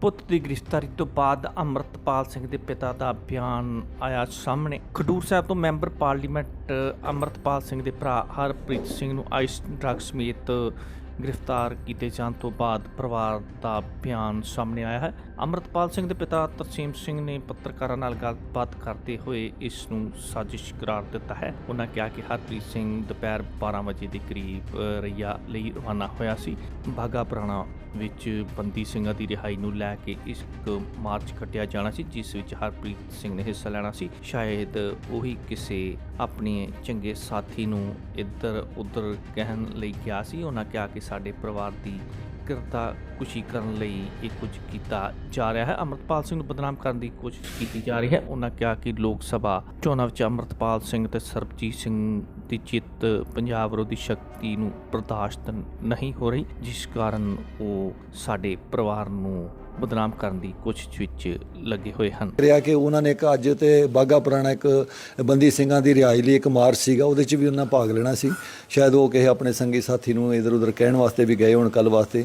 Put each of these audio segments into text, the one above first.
ਪੁੱਤ ਦੀ ਗ੍ਰਿਫਤਾਰੀ ਤੋਂ ਬਾਅਦ ਅੰਮ੍ਰਿਤਪਾਲ ਸਿੰਘ ਦੇ ਪਿਤਾ ਦਾ ਬਿਆਨ ਆਇਆ ਸਾਹਮਣੇ। ਖਡੂਰ ਸਾਹਿਬ ਤੋਂ ਮੈਂਬਰ ਪਾਰਲੀਮੈਂਟ, ਅੰਮ੍ਰਿਤਪਾਲ ਸਿੰਘ ਦੇ ਭਰਾ ਹਰਪ੍ਰੀਤ ਸਿੰਘ ਨੂੰ ਆਈਸ ਡਰੱਗ ਸਮੇਤ ਗ੍ਰਿਫਤਾਰ ਕੀਤੇ ਜਾਣ ਤੋਂ ਬਾਅਦ ਪਰਿਵਾਰ ਦਾ ਬਿਆਨ ਸਾਹਮਣੇ ਆਇਆ ਹੈ। ਅੰਮ੍ਰਿਤਪਾਲ ਸਿੰਘ ਦੇ ਪਿਤਾ ਤਰਸੀਮ ਸਿੰਘ ਨੇ ਪੱਤਰਕਾਰਾਂ ਨਾਲ ਗੱਲਬਾਤ ਕਰਦੇ ਹੋਏ ਇਸ ਨੂੰ ਸਾਜ਼ਿਸ਼ ਕਰਾਰ ਦਿੱਤਾ ਹੈ। ਉਹਨਾਂ ਕਿਹਾ ਕਿ ਹਰਪ੍ਰੀਤ ਸਿੰਘ ਦੁਪਹਿਰ 12 ਵਜੇ ਦੇ ਕਰੀਬ ਰਈਆ ਲਈ ਰਵਾਨਾ ਹੋਇਆ ਸੀ। ਬਾਗਾ ਪੁਰਾਣਾ ਵਿੱਚ ਬੰਦੀ ਸਿੰਘਾਂ ਦੀ ਰਿਹਾਈ ਨੂੰ ਲੈ ਕੇ ਇੱਕ ਮਾਰਚ ਕੱਢਿਆ ਜਾਣਾ ਸੀ, ਜਿਸ ਵਿੱਚ ਹਰਪ੍ਰੀਤ ਸਿੰਘ ਨੇ ਹਿੱਸਾ ਲੈਣਾ ਸੀ। ਸ਼ਾਇਦ ਉਹੀ ਕਿਸੇ ਆਪਣੇ ਚੰਗੇ ਸਾਥੀ ਨੂੰ ਇੱਧਰ ਉੱਧਰ ਕਹਿਣ ਲਈ ਗਿਆ ਸੀ। ਉਹਨਾਂ ਕਿਹਾ ਕਿ ਸਾਡੇ ਪਰਿਵਾਰ ਦੀ ਕਿਰਤਾ ਖੁਸ਼ੀ ਕਰਨ ਲਈ ਇਹ ਕੁਝ ਕੀਤਾ ਜਾ ਰਿਹਾ ਹੈ। ਅਮਰਤਪਾਲ ਸਿੰਘ ਨੂੰ ਬਦਨਾਮ ਕਰਨ ਦੀ ਕੋਸ਼ਿਸ਼ ਕੀਤੀ ਜਾ ਰਹੀ ਹੈ। ਉਹਨਾਂ ਕਿਹਾ ਕਿ ਲੋਕ ਸਭਾ ਚੋਣਾਂ ਵਿੱਚ ਅਮਰਤਪਾਲ ਸਿੰਘ ਤੇ ਸਰਬਜੀਤ ਸਿੰਘ ਦੀ ਜਿੱਤ ਪੰਜਾਬ ਵਿਰੋਧੀ ਸ਼ਕਤੀ ਨੂੰ ਬਰਦਾਸ਼ਤ ਨਹੀਂ ਹੋ ਰਹੀ, ਜਿਸ ਕਾਰਨ ਉਹ ਸਾਡੇ ਪਰਿਵਾਰ ਨੂੰ ਬਦਨਾਮ ਕਰਨ ਦੀ ਕੋਸ਼ਿਸ਼ ਵਿੱਚ ਲੱਗੇ ਹੋਏ ਹਨ। ਰਿਹਾ ਕਿ ਉਹਨਾਂ ਨੇ ਇੱਕ ਅੱਜ ਤੇ ਬਾਗਾ ਪੁਰਾਣਾ ਇੱਕ ਬੰਦੀ ਸਿੰਘਾਂ ਦੀ ਰਿਹਾਈ ਲਈ ਇੱਕ ਮਾਰਚ ਸੀਗਾ, ਉਹਦੇ 'ਚ ਵੀ ਉਹਨਾਂ ਭਾਗ ਲੈਣਾ ਸੀ। ਸ਼ਾਇਦ ਉਹ ਕਿਸੇ ਆਪਣੇ ਸੰਗੀ ਸਾਥੀ ਨੂੰ ਇਧਰ ਉਧਰ ਕਹਿਣ ਵਾਸਤੇ ਵੀ ਗਏ ਹੋਣ ਕੱਲ ਵਾਸਤੇ।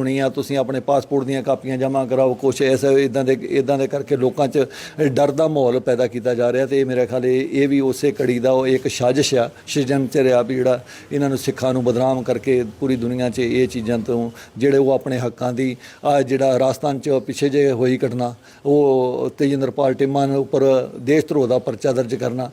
ਹੋਣੀ ਆ, ਤੁਸੀਂ ਆਪਣੇ ਪਾਸਪੋਰਟ ਦੀਆਂ ਕਾਪੀਆਂ ਜਮ੍ਹਾਂ ਕਰਾਓ, ਕੁਛ ਐਸੇ ਇਦਾਂ ਦੇ ਇਦਾਂ ਦੇ ਕਰਕੇ ਲੋਕਾਂ 'ਚ ਡਰ ਦਾ ਮਾਹੌਲ ਪੈਦਾ ਕੀਤਾ ਜਾ ਰਿਹਾ ਤੇ ਇਹ ਮੇਰੇ ਖਿਆਲ ਇਹ ਇਹ ਵੀ ਉਸੇ ਕੜੀ ਦਾ ਉਹ ਇੱਕ ਸਾਜ਼ਿਸ਼ ਆ ਸ਼ਿਜੰਤਰ ਆ ਵੀ ਜਿਹੜਾ ਇਹਨਾਂ ਨੂੰ ਸਿੱਖਾਂ ਨੂੰ ਬਦਨਾਮ ਕਰਕੇ ਪੂਰੀ ਦੁਨੀਆ 'ਚ ਇਹ ਚੀਜ਼ਾਂ ਤੋਂ ਜਿਹੜੇ ਉਹ ਆਪਣੇ ਹੱਕਾਂ ਦੀ, ਆ ਜਿਹੜਾ ਰਾਜਸਥਾਨ 'ਚ ਪਿੱਛੇ ਜੇ ਹੋਈ ਘਟਨਾ, ਉਹ ਤੇਜਿੰਦਰਪਾਲ ਟਿੰਮਾ ਦੇ ਉੱਪਰ ਦੇਸ਼ ਧਰੋਹ ਦਾ ਪਰਚਾ ਦਰਜ ਕਰਨਾ